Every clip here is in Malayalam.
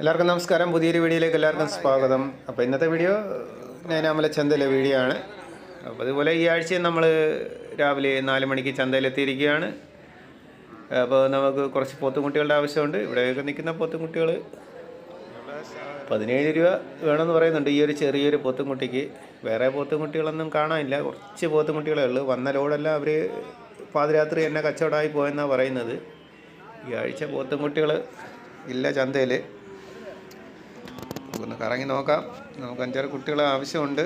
എല്ലാവർക്കും നമസ്കാരം. പുതിയൊരു വീഡിയോയിലേക്ക് എല്ലാവർക്കും സ്വാഗതം. അപ്പോൾ ഇന്നത്തെ വീഡിയോ നൈനാമല ചന്തയിലെ വീഡിയോ ആണ്. അപ്പോൾ അതുപോലെ ഈ ആഴ്ചയും നമ്മൾ രാവിലെ നാല് മണിക്ക് ചന്തയിലെത്തിയിരിക്കുകയാണ്. അപ്പോൾ നമുക്ക് കുറച്ച് പോത്തുംകുട്ടികളുടെ ആവശ്യമുണ്ട്. ഇവിടെയൊക്കെ നിൽക്കുന്ന പോത്തുംകുട്ടികൾ പതിനേഴ് രൂപ വേണമെന്ന് പറയുന്നുണ്ട്. ഈ ഒരു ചെറിയൊരു പോത്തുംകുട്ടിക്ക്. വേറെ പോത്തുംകുട്ടികളൊന്നും കാണാനില്ല. കുറച്ച് പോത്തുംകുട്ടികളേ ഉള്ളൂ. വന്ന ലോഡെല്ലാം അവർ പാതിരാത്രി തന്നെ കച്ചവടമായി പോയെന്നാണ് പറയുന്നത്. ഈ ആഴ്ച പോത്തുംകുട്ടികൾ ഇല്ല ചന്തയിൽ നമുക്കൊന്ന് കറങ്ങി നോക്കാം. നമുക്ക് അഞ്ചാറ് കുട്ടികളെ ആവശ്യമുണ്ട്.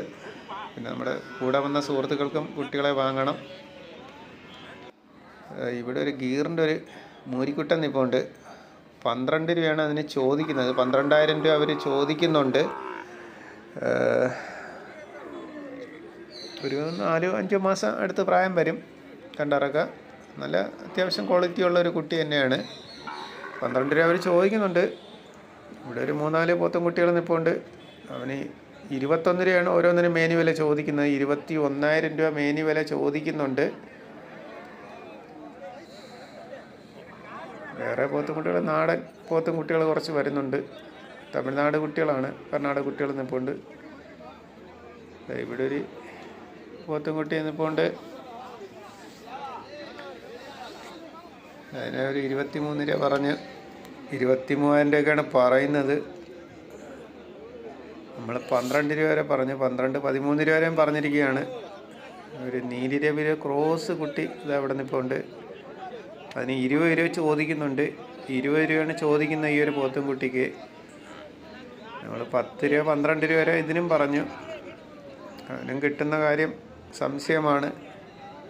പിന്നെ നമ്മുടെ കൂടെ വന്ന സുഹൃത്തുക്കൾക്കും കുട്ടികളെ വാങ്ങണം. ഇവിടെ ഒരു ഗീറിന്റെ ഒരു മൂരിക്കുട്ടൻ നിൽപ്പുണ്ട് പന്ത്രണ്ട് രൂപയാണ് അതിന് ചോദിക്കുന്നത്. പന്ത്രണ്ടായിരം രൂപ അവർ ചോദിക്കുന്നുണ്ട്. ഒരു നാലോ അഞ്ചോ മാസം അടുത്ത് പ്രായം വരും. കണ്ടറക്ക. നല്ല അത്യാവശ്യം ക്വാളിറ്റി ഉള്ള ഒരു കുട്ടി തന്നെയാണ്. പന്ത്രണ്ട് രൂപ അവർ ചോദിക്കുന്നുണ്ട്. ഇവിടെ ഒരു മൂന്നാൽ പോത്തും കുട്ടികൾ നിൽപ്പുണ്ട് അവന് ഇരുപത്തൊന്ന് രൂപയാണ് ഓരോന്നിനും മേനി വില ചോദിക്കുന്നത്. ഇരുപത്തി ഒന്നായിരം രൂപ മേനി വില ചോദിക്കുന്നുണ്ട്. വേറെ പോത്തും കുട്ടികൾ നാടൻ പോത്തും കുട്ടികൾ കുറച്ച് വരുന്നുണ്ട്. തമിഴ്നാട് കുട്ടികളാണ് കർണാടക കുട്ടികൾ നിൽപ്പുണ്ട് ഇവിടെ ഒരു പോത്തും കുട്ടി നിൽപ്പുണ്ട് അതിനെ ഒരു ഇരുപത്തി മൂന്ന് രൂപ പറഞ്ഞ് ഇരുപത്തി മൂവായിരം രൂപയ്ക്കാണ് പറയുന്നത്. നമ്മൾ പന്ത്രണ്ട് രൂപ വരെ പറഞ്ഞു. പന്ത്രണ്ട് പതിമൂന്ന് രൂപ വരെയും പറഞ്ഞിരിക്കുകയാണ്. ഒരു നീലി രവിയുടെ ക്രോസ് കുട്ടി ഇത് അവിടെ ഉണ്ട് അതിന് ഇരുപത് രൂപ ചോദിക്കുന്നുണ്ട്. ഇരുപത് രൂപയാണ് ചോദിക്കുന്ന ഈ ഒരു പോത്തും കുട്ടിക്ക്. നമ്മൾ പത്ത് രൂപ പന്ത്രണ്ട് രൂപ വരെ ഇതിനും പറഞ്ഞു. അതിനും കിട്ടുന്ന കാര്യം സംശയമാണ്.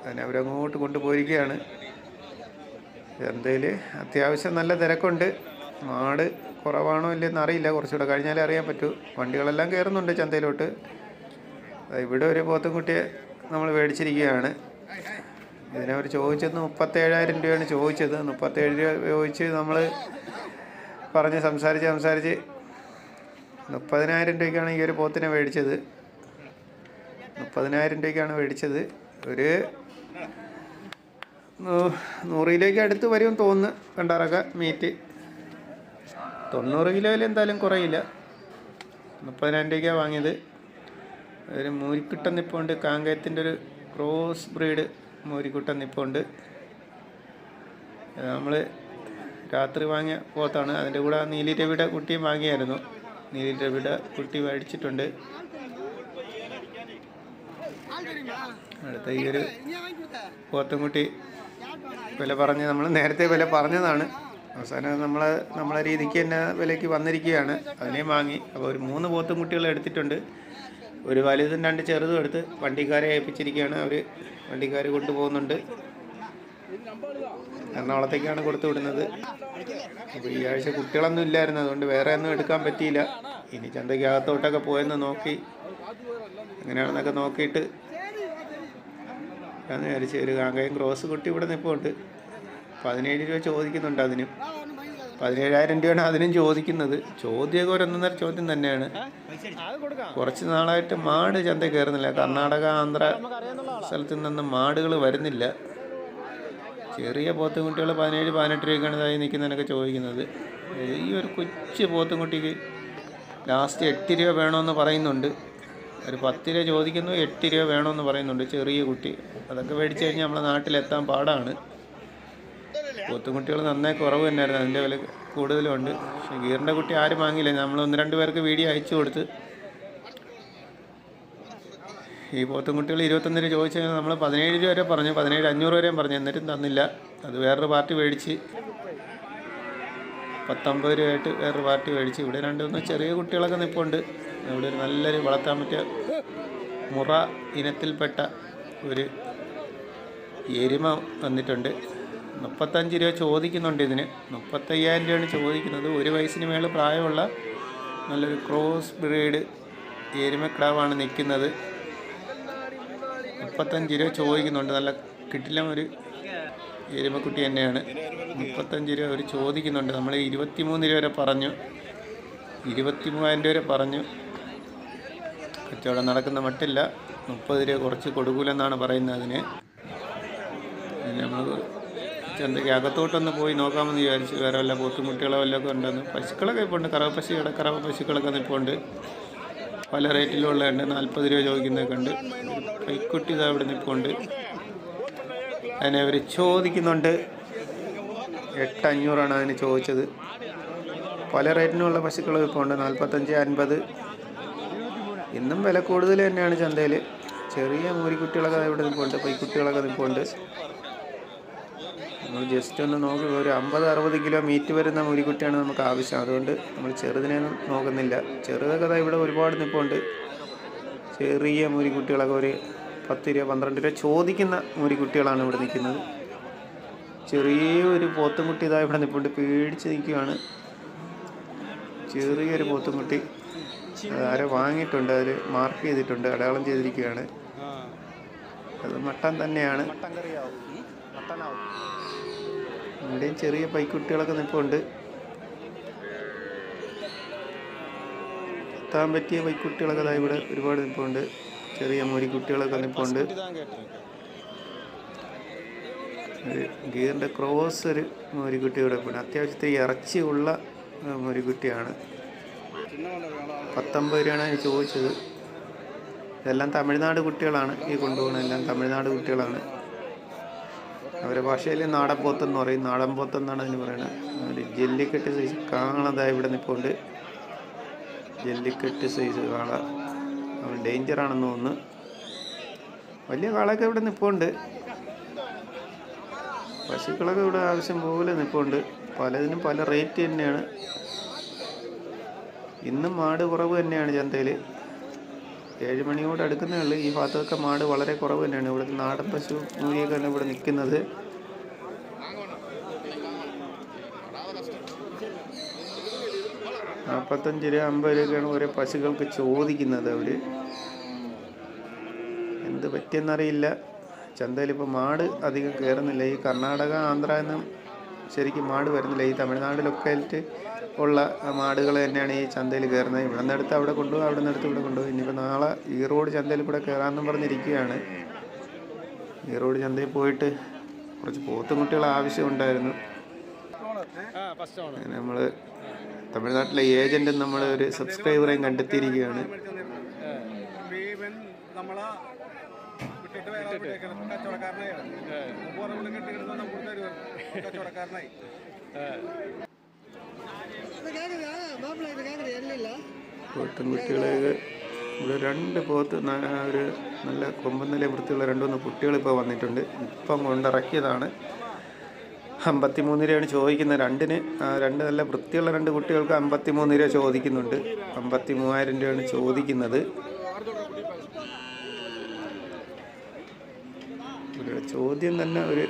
അതിനവരങ്ങോട്ട് കൊണ്ടുപോയിരിക്കുകയാണ്. ചന്തയിൽ അത്യാവശ്യം നല്ല തിരക്കുണ്ട്. ആട് കുറവാണോ ഇല്ലെന്ന് അറിയില്ല. കുറച്ചുകൂടെ കഴിഞ്ഞാലേ അറിയാൻ പറ്റൂ. വണ്ടികളെല്ലാം കയറുന്നുണ്ട് ചന്തയിലോട്ട്. ഇവിടെ ഒരു പോത്തുംകുട്ടിയെ നമ്മൾ മേടിച്ചിരിക്കുകയാണ്. ഇതിനവർ ചോദിച്ചത് മുപ്പത്തേഴായിരം രൂപയാണ് ചോദിച്ചത്. മുപ്പത്തേഴ് രൂപ ചോദിച്ച് നമ്മൾ പറഞ്ഞ് സംസാരിച്ച് സംസാരിച്ച് മുപ്പതിനായിരം രൂപയ്ക്കാണ് ഈ ഒരു പോത്തിനെ മേടിച്ചത്. മുപ്പതിനായിരം രൂപയ്ക്കാണ് മേടിച്ചത്. ഒരു നൂറിലേക്ക് അടുത്ത് വരും തോന്നുന്നു. കണ്ടാറൊക്കെ മീറ്റ് തൊണ്ണൂറ് കിലോയിൽ എന്തായാലും കുറയില്ല. മുപ്പതിനായിരം രൂപയ്ക്കാണ് വാങ്ങിയത്. ഒരു മൂരിക്കുട്ടൻ നിപ്പുണ്ട്. കാങ്കയത്തിന്റെ ഒരു ക്രോസ് ബ്രീഡ് മൂരിക്കുട്ടൻ നിപ്പുണ്ട്. നമ്മൾ രാത്രി വാങ്ങിയ പോത്താണ്. അതിന്റെ കൂടെ നീലി രവിയുടെ കുട്ടിയും വാങ്ങിയായിരുന്നു. നീലി രവിയുടെ കുട്ടി മേടിച്ചിട്ടുണ്ട്. അടുത്ത ഈ ഒരു പോത്തുംകുട്ടി വില പറഞ്ഞ് നമ്മൾ നേരത്തെ വില പറഞ്ഞതാണ്. അവസാനം നമ്മൾ നമ്മളെ രീതിക്ക് തന്നെ വിലയ്ക്ക് വന്നിരിക്കുകയാണ്. അതിനെയും വാങ്ങി. അപ്പോൾ ഒരു മൂന്ന് പോത്തും കുട്ടികൾ എടുത്തിട്ടുണ്ട്. ഒരു വലുതും രണ്ട് ചെറുതും എടുത്ത് വണ്ടിക്കാരെ ഏൽപ്പിച്ചിരിക്കുകയാണ് അവർ വണ്ടിക്കാർ കൊണ്ടുപോകുന്നുണ്ട്. എറണാകുളത്തേക്കാണ് കൊടുത്തു വിടുന്നത്. അപ്പോൾ ഈ ആഴ്ച കുട്ടികളൊന്നും ഇല്ലായിരുന്നു. അതുകൊണ്ട് വേറെ ഒന്നും എടുക്കാൻ പറ്റിയില്ല. ഇനി ചന്തയ്ക്ക് അകത്തോട്ടൊക്കെ പോയെന്ന് നോക്കി. എങ്ങനെയാണെന്നൊക്കെ നോക്കിയിട്ട് ഞാൻ വിചാരിച്ചു ഒരു കാങ്കയം ക്രോസ് കുട്ടി ഇവിടെ നിൽപ്പുണ്ട് പതിനേഴ് രൂപ ചോദിക്കുന്നുണ്ട് അതിനും. പതിനേഴായിരം രൂപയാണ് അതിനും ചോദിക്കുന്നത്. ചോദ്യമൊക്കെ ഒരു ഒന്നൊന്നര ചോദ്യം തന്നെയാണ്. കുറച്ച് നാളായിട്ട് മാട് ചന്ത കയറുന്നില്ല. കർണാടക ആന്ധ്ര സ്ഥലത്തു നിന്നും മാടുകൾ വരുന്നില്ല. ചെറിയ പോത്തുംകുട്ടികൾ പതിനേഴ് പതിനെട്ട് രൂപയ്ക്കാണ് ഇതായി നിൽക്കുന്നതിനൊക്കെ ചോദിക്കുന്നത്. ഈ ഒരു കൊച്ചു പോത്തുംകുട്ടിക്ക് ലാസ്റ്റ് എട്ട് രൂപ വേണമെന്ന് പറയുന്നുണ്ട്. ഒരു പത്ത് രൂപ ചോദിക്കുന്നു എട്ട് രൂപ വേണമെന്ന് പറയുന്നുണ്ട് ചെറിയ കുട്ടി. അതൊക്കെ മേടിച്ചു കഴിഞ്ഞാൽ നമ്മളെ നാട്ടിലെത്താൻ പാടാണ്. പോത്തുംകുട്ടികൾ നന്നായി കുറവ് തന്നെയായിരുന്നു അതിന്റെ വില കൂടുതലുണ്ട്. പക്ഷേ ഗീറിന്റെ കുട്ടി ആരും വാങ്ങിയില്ല. നമ്മൾ ഒന്ന് രണ്ട് പേർക്ക് വീഡിയോ അയച്ചു കൊടുത്ത്. ഈ പോത്തുംകുട്ടികൾ ഇരുപത്തൊന്ന് രൂപ ചോദിച്ചു കഴിഞ്ഞാൽ നമ്മൾ പതിനേഴ് രൂപ വരെ പറഞ്ഞു പതിനേഴ് അഞ്ഞൂറ് വരെയും പറഞ്ഞു. എന്നിട്ടും തന്നില്ല. അത് വേറൊരു പാർട്ടി മേടിച്ച്. പത്തൊമ്പത് രൂപയായിട്ട് വേറൊരു പാർട്ടി മേടിച്ച്. ഇവിടെ രണ്ട് മൂന്ന് ചെറിയ കുട്ടികളൊക്കെ നിൽപ്പുണ്ട് ഇവിടെ ഒരു നല്ലൊരു വളർത്താൻ പറ്റിയ മുറ ഇനത്തിൽപ്പെട്ട ഒരു എരുമ വന്നിട്ടുണ്ട്. മുപ്പത്തഞ്ച് രൂപ ചോദിക്കുന്നുണ്ട് ഇതിന്. മുപ്പത്തയ്യായിരം രൂപയാണ് ചോദിക്കുന്നത്. ഒരു വയസ്സിന് മേളിൽ പ്രായമുള്ള നല്ലൊരു ക്രോസ് ബ്രീഡ് എരുമക്കിടാവാണ് നിൽക്കുന്നത്. മുപ്പത്തഞ്ച് രൂപ ചോദിക്കുന്നുണ്ട്. നല്ല കിട്ടില്ല ഒരു എരുമക്കുട്ടി തന്നെയാണ്. മുപ്പത്തഞ്ച് രൂപ അവർ ചോദിക്കുന്നുണ്ട്. നമ്മൾ ഇരുപത്തിമൂന്ന് രൂപ വരെ പറഞ്ഞു. ഇരുപത്തി മൂവായിരം രൂപ വരെ പറഞ്ഞു. കച്ചവടം നടക്കുന്ന മട്ടില്ല. മുപ്പത് രൂപ കുറച്ച് കൊടുക്കൂലെന്നാണ് പറയുന്നത് അതിന്. നമ്മൾ ചന്തയ്ക്ക് അകത്തോട്ടൊന്ന് പോയി നോക്കാമെന്ന് വിചാരിച്ചു വേറെ വല്ല പോത്തുമുട്ടികളോ വല്ലതൊക്കെ ഉണ്ടെന്ന്. പശുക്കളൊക്കെ ഇപ്പോൾ ഉണ്ട്. കറവ പശു കറവ പശുക്കളൊക്കെ ഇപ്പോൾ ഉണ്ട്. പല റേറ്റിലുള്ളതുണ്ട് നാൽപ്പത് രൂപ ചോദിക്കുന്നതൊക്കെ ഉണ്ട്. കൈക്കുട്ടി ഇതാ ഇവിടെ നിൽപ്പുണ്ട് അതിനെ അവർ ചോദിക്കുന്നുണ്ട്. എട്ട് അഞ്ഞൂറാണ് അതിന് ചോദിച്ചത്. പല റേറ്റിനുള്ള പശുക്കൾ ഇപ്പോൾ ഉണ്ട്. നാൽപ്പത്തഞ്ച് അൻപത്. ഇന്നും വില കൂടുതൽ തന്നെയാണ് ചന്തയിൽ ചെറിയ മൂരിക്കുട്ടികളൊക്കെ ഇവിടെ നിൽപ്പുണ്ട് പൈക്കുട്ടികളൊക്കെ നിൽപ്പുണ്ട് നമ്മൾ ജസ്റ്റ് ഒന്ന് നോക്കി. ഒരു അമ്പത് അറുപത് കിലോ മീറ്റ് വരുന്ന മൂരിക്കുട്ടിയാണ് നമുക്ക് ആവശ്യം. അതുകൊണ്ട് നമ്മൾ ചെറുതിനെ നോക്കുന്നില്ല. ചെറുതൊക്കെ ഇവിടെ ഒരുപാട് നിൽപ്പുണ്ട് ചെറിയ മൂരിക്കുട്ടികളൊക്കെ ഒരു പത്ത് രൂപ പന്ത്രണ്ട് രൂപ ചോദിക്കുന്ന മൂരിക്കുട്ടികളാണ് ഇവിടെ നിൽക്കുന്നത്. ചെറിയൊരു പോത്തുംകുട്ടി ഇതാ ഇവിടെ നിൽപ്പുണ്ട് പേടിച്ച് നിൽക്കുകയാണ്. ചെറിയൊരു പോത്തുംകുട്ടി ആരോ വാങ്ങിയിട്ടുണ്ട്. അതിൽ മാർക്ക് ചെയ്തിട്ടുണ്ട്. അടയാളം ചെയ്തിരിക്കുകയാണ്. അത് മട്ടൻ തന്നെയാണ്. ഇവിടെയും ചെറിയ പൈക്കുട്ടികളൊക്കെ നിൽപ്പുണ്ട് എത്താൻ പറ്റിയ പൈക്കുട്ടികളൊക്കെ ഇവിടെ ഒരുപാട് നിൽപ്പുണ്ട് ചെറിയ മുരിക്കുട്ടികളൊക്കെ നിൽപ്പുണ്ട് ഗീറിന്റെ ക്രോസ് ഒരു മുരിക്കുട്ടി പിന്നെ അത്യാവശ്യത്തിൽ അത്യാവശ്യത്തെ ഇറച്ചിയുള്ള മുരിക്കുട്ടിയാണ് പത്തൊമ്പത് രൂപയാണ് അതിന് ചോദിച്ചത്. ഇതെല്ലാം തമിഴ്നാട് കുട്ടികളാണ് ഈ കൊണ്ടുപോകുന്നത്. എല്ലാം തമിഴ്നാട് കുട്ടികളാണ്. അവരുടെ ഭാഷയിൽ നാടൻ പോത്തെന്ന് പറയും. നാടൻ പോത്തെന്നാണ് അതിന് പറയുന്നത് ഒരു ജെല്ലിക്കെട്ട് സൈസ് കാണാതായി ഇവിടെ നിൽപ്പുണ്ട് ജെല്ലിക്കെട്ട് സൈസ് കാള അവൻ ഡേഞ്ചറാണെന്ന് തോന്നുന്നു. വലിയ കാളൊക്കെ ഇവിടെ നിൽപ്പുണ്ട് പശുക്കളൊക്കെ ഇവിടെ ആവശ്യം പോലെ നിൽപ്പുണ്ട് പലതിനും പല റേറ്റ് തന്നെയാണ്. ഇന്നും മാട് കുറവ് തന്നെയാണ് ചന്തയിൽ ഏഴ് മണിയോട് അടുക്കുന്നേ ഉള്ളൂ. ഈ ഭാഗത്തൊക്കെ മാട് വളരെ കുറവ് തന്നെയാണ്. ഇവിടുത്തെ നാടൻ പശു മൂരിയൊക്കെയാണ് ഇവിടെ നിൽക്കുന്നത്. നാൽപ്പത്തഞ്ച് രൂപ അമ്പത് രൂപയൊക്കെയാണ് ഓരോ പശുക്കൾക്ക് ചോദിക്കുന്നത് അവർ എന്ത് പറ്റിയെന്നറിയില്ല. ചന്തയിൽ ഇപ്പോൾ മാട് അധികം കയറുന്നില്ല ഈ കർണാടക ആന്ധ്ര എന്നും ശരിക്കും മാട് വരുന്നില്ല. ഈ തമിഴ്നാട്ടിലൊക്കെ ആയിട്ട് ഉള്ള മാടുകൾ തന്നെയാണ് ഈ ചന്തയിൽ കയറുന്നത് ഇവിടെ നിന്നെടുത്ത് അവിടെ കൊണ്ടുപോകും അവിടെ നിന്നെടുത്ത് ഇവിടെ കൊണ്ടുപോകും. ഇനിയിപ്പോൾ നാളെ ഈറോഡ് ചന്തയിൽ കൂടെ കയറാമെന്നും പറഞ്ഞിരിക്കുകയാണ്. ഈറോഡ് ചന്തയിൽ പോയിട്ട് കുറച്ച് പോത്തുമുട്ടികൾ ആവശ്യമുണ്ടായിരുന്നു നമ്മൾ തമിഴ്നാട്ടിലെ ഏജന്റും നമ്മൾ ഒരു സബ്സ്ക്രൈബറേയും കണ്ടെത്തിയിരിക്കുകയാണ്. പോത്തുംകുട്ടികളെ ഇവിടെ രണ്ട് പോത്ത് ഒരു നല്ല കൊമ്പൻ നില വൃത്തിയുള്ള രണ്ടു മൂന്ന് കുട്ടികൾ ഇപ്പോൾ വന്നിട്ടുണ്ട്. ഇപ്പം കൊണ്ടിറക്കിയതാണ്. അമ്പത്തി മൂന്ന് രൂപയാണ് ചോദിക്കുന്നത്. രണ്ടിന് രണ്ട് നല്ല വൃത്തിയുള്ള രണ്ട് കുട്ടികൾക്ക് അമ്പത്തി മൂന്ന് രൂപ ചോദിക്കുന്നുണ്ട്. അമ്പത്തി മൂവായിരം രൂപയാണ് ചോദിക്കുന്നത്. ചോദ്യം തന്നെ ഒരു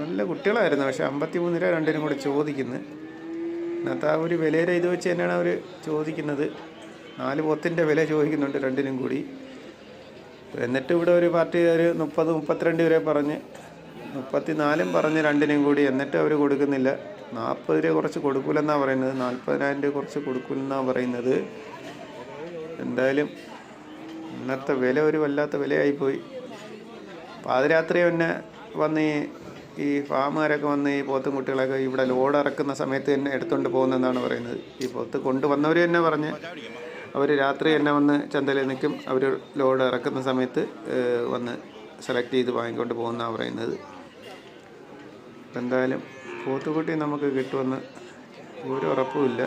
നല്ല കുട്ടികളായിരുന്നു. പക്ഷെ അമ്പത്തി മൂന്ന് രൂപ രണ്ടിനും കൂടെ ചോദിക്കുന്നത് അതിനകത്ത് ആ ഒരു വിലയുടെ ഇത് വെച്ച് തന്നെയാണ് അവർ ചോദിക്കുന്നത്. നാല് പോത്തിന്റെ വില ചോദിക്കുന്നുണ്ട് രണ്ടിനും കൂടി. എന്നിട്ട് ഇവിടെ ഒരു പാർട്ടി ഒരു മുപ്പത് മുപ്പത്തിരണ്ട് വരെ പറഞ്ഞ് മുപ്പത്തി നാലും പറഞ്ഞ് രണ്ടിനും കൂടി. എന്നിട്ട് അവർ കൊടുക്കുന്നില്ല. നാൽപ്പത് രൂപ കുറച്ച് കൊടുക്കില്ലെന്നാണ് പറയുന്നത്. നാൽപ്പതിനായിരം രൂപ കുറച്ച് കൊടുക്കില്ലെന്നാണ് പറയുന്നത്. എന്തായാലും ഇന്നത്തെ വില ഒരു വല്ലാത്ത വിലയായിപ്പോയി. പാതിരാത്രി തന്നെ വന്ന് ഈ ഫാമുകാരൊക്കെ വന്ന് ഈ പോത്തും കുട്ടികളൊക്കെ ഇവിടെ ലോഡ് ഇറക്കുന്ന സമയത്ത് തന്നെ എടുത്തുകൊണ്ട് പോകുന്നതെന്നാണ് പറയുന്നത്. ഈ പോത്ത് കൊണ്ടുവന്നവർ തന്നെ പറഞ്ഞ് അവർ രാത്രി തന്നെ വന്ന് ചന്തയിൽ നിൽക്കും. അവർ ലോഡ് ഇറക്കുന്ന സമയത്ത് വന്ന് സെലക്ട് ചെയ്ത് വാങ്ങിക്കൊണ്ട് പോകുന്നതാണ് പറയുന്നത്. എന്തായാലും പോത്തുകുട്ടി നമുക്ക് കിട്ടുമെന്ന് ഒരു ഉറപ്പുമില്ല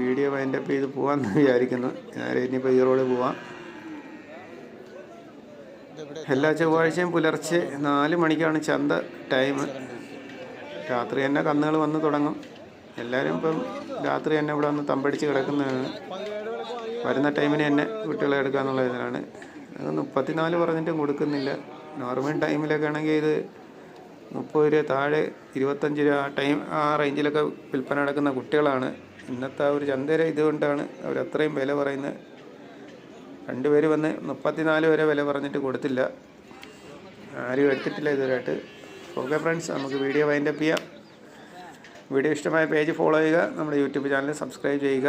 വീഡിയോ വൈൻഡപ്പ് ചെയ്ത് പോകാമെന്ന് വിചാരിക്കുന്നു. ഞാൻ ഇനിയിപ്പോൾ ഈറോഡ് പോവാം. എല്ലാ ചൊവ്വാഴ്ചയും പുലർച്ചെ നാല് മണിക്കാണ് ചന്ത ടൈം രാത്രി തന്നെ കന്നുകൾ വന്ന് തുടങ്ങും. എല്ലാവരും ഇപ്പം രാത്രി തന്നെ ഇവിടെ വന്ന് തമ്പടിച്ച് കിടക്കുന്നതാണ്. വരുന്ന ടൈമിന് തന്നെ കുട്ടികളെ എടുക്കാന്നുള്ള ഇതിലാണ് അത് മുപ്പത്തിനാല് പറഞ്ഞിട്ടും കൊടുക്കുന്നില്ല. നോർമൽ ടൈമിലൊക്കെ ആണെങ്കിൽ ഇത് മുപ്പത് രൂപ താഴെ ഇരുപത്തഞ്ച് രൂപ ആ ടൈം ആ റേഞ്ചിലൊക്കെ വിൽപ്പന നടക്കുന്ന കുട്ടികളാണ്. ഇന്നത്തെ ആ ഒരു ചന്തര ഇതുകൊണ്ടാണ് അവർ അത്രയും വില പറയുന്നത്. രണ്ടുപേര് വന്ന് മുപ്പത്തിനാല് വരെ വില പറഞ്ഞിട്ട് കൊടുത്തില്ല. ആരും എടുത്തിട്ടില്ല ഇതുവരെയായിട്ട്. ഓക്കെ ഫ്രണ്ട്സ് നമുക്ക് വീഡിയോ വൈൻഡപ്പ് ചെയ്യാം. വീഡിയോ ഇഷ്ടമായ പേജ് ഫോളോ ചെയ്യുക. നമ്മുടെ യൂട്യൂബ് ചാനൽ സബ്സ്ക്രൈബ് ചെയ്യുക.